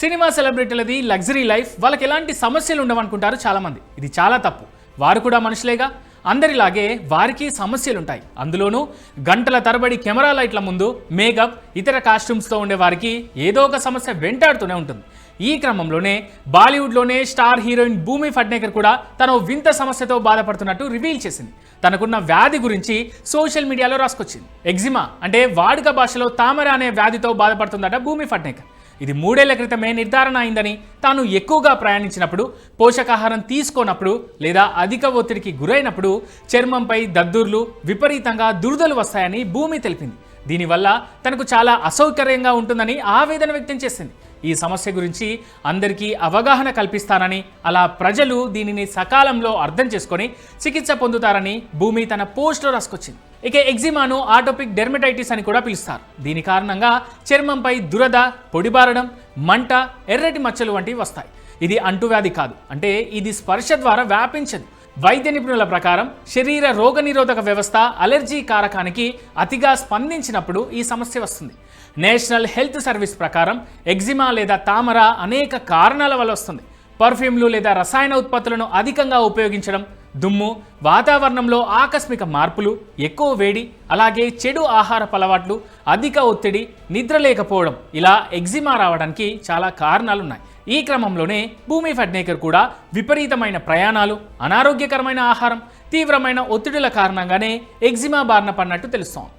Cinema సెలబ్రిటీలది luxury life వాళ్ళకి ఎలాంటి సమస్యలు ఉండవనుకుంటారు చాలామంది. ఇది చాలా తప్పు. వారు కూడా మనుషులేగా. అందరిలాగే వారికి సమస్యలుంటాయి. అందులోనూ గంటల తరబడి కెమెరా లైట్ల ముందు మేకప్ ఇతర కాస్ట్యూమ్స్తో ఉండే వారికి ఏదో ఒక సమస్య వెంటాడుతూనే ఉంటుంది. ఈ క్రమంలోనే బాలీవుడ్లోనే స్టార్ హీరోయిన్ భూమి ఫడ్నేకర్ కూడా తన వింత సమస్యతో బాధపడుతున్నట్టు రివీల్ చేసింది. తనకున్న వ్యాధి గురించి సోషల్ మీడియాలో రాసుకొచ్చింది. ఎగ్జిమా అంటే వాడుక భాషలో తామర అనే వ్యాధితో బాధపడుతుందట భూమి ఫడ్నేకర్. ఇది మూడేళ్ళ క్రితమే నిర్ధారణ అయిందని తాను ఎక్కువగా ప్రయాణించినప్పుడు పోషకాహారం తీసుకోనప్పుడు లేదా అధిక ఒత్తిడికి గురైనప్పుడు చర్మంపై దద్దుర్లు విపరీతంగా దురదలు వస్తాయని భూమి తెలిపింది. దీనివల్ల తనకు చాలా అసౌకర్యంగా ఉంటుందని ఆవేదన వ్యక్తం చేసింది. ఈ సమస్య గురించి అందరికీ అవగాహన కల్పిస్తానని అలా ప్రజలు దీనిని సకాలంలో అర్థం చేసుకొని చికిత్స పొందుతారని భూమి తన పోస్ట్లో రాసుకొచ్చింది. ఇక ఎగ్జిమాను ఆటోపిక్ డెర్మటైటిస్ అని కూడా పిలుస్తారు. దీని కారణంగా చర్మంపై దురద పొడిబారడం మంట ఎర్రటి మచ్చలు వంటివి వస్తాయి. ఇది అంటువ్యాధి కాదు. అంటే ఇది స్పర్శ ద్వారా వ్యాపించదు. వైద్య నిపుణుల ప్రకారం శరీర రోగనిరోధక వ్యవస్థ అలర్జీ కారకానికి అతిగా స్పందించినప్పుడు ఈ సమస్య వస్తుంది. నేషనల్ హెల్త్ సర్వీస్ ప్రకారం ఎగ్జిమా లేదా తామర అనేక కారణాల వల్ల వస్తుంది. పర్ఫ్యూమ్లు లేదా రసాయన ఉత్పత్తులను అధికంగా ఉపయోగించడం దుమ్ము వాతావరణంలో ఆకస్మిక మార్పులు ఎక్కువ వేడి అలాగే చెడు ఆహారపు అలవాట్లు అధిక ఒత్తిడి నిద్ర లేకపోవడం ఇలా ఎగ్జిమా రావడానికి చాలా కారణాలున్నాయి. ఈ క్రమంలోనే భూమి ఫడ్నేకర్ కూడా విపరీతమైన ప్రయాణాలు అనారోగ్యకరమైన ఆహారం తీవ్రమైన ఒత్తిడుల కారణంగానే ఎగ్జిమా బారిన పడినట్టు తెలుస్తోంది.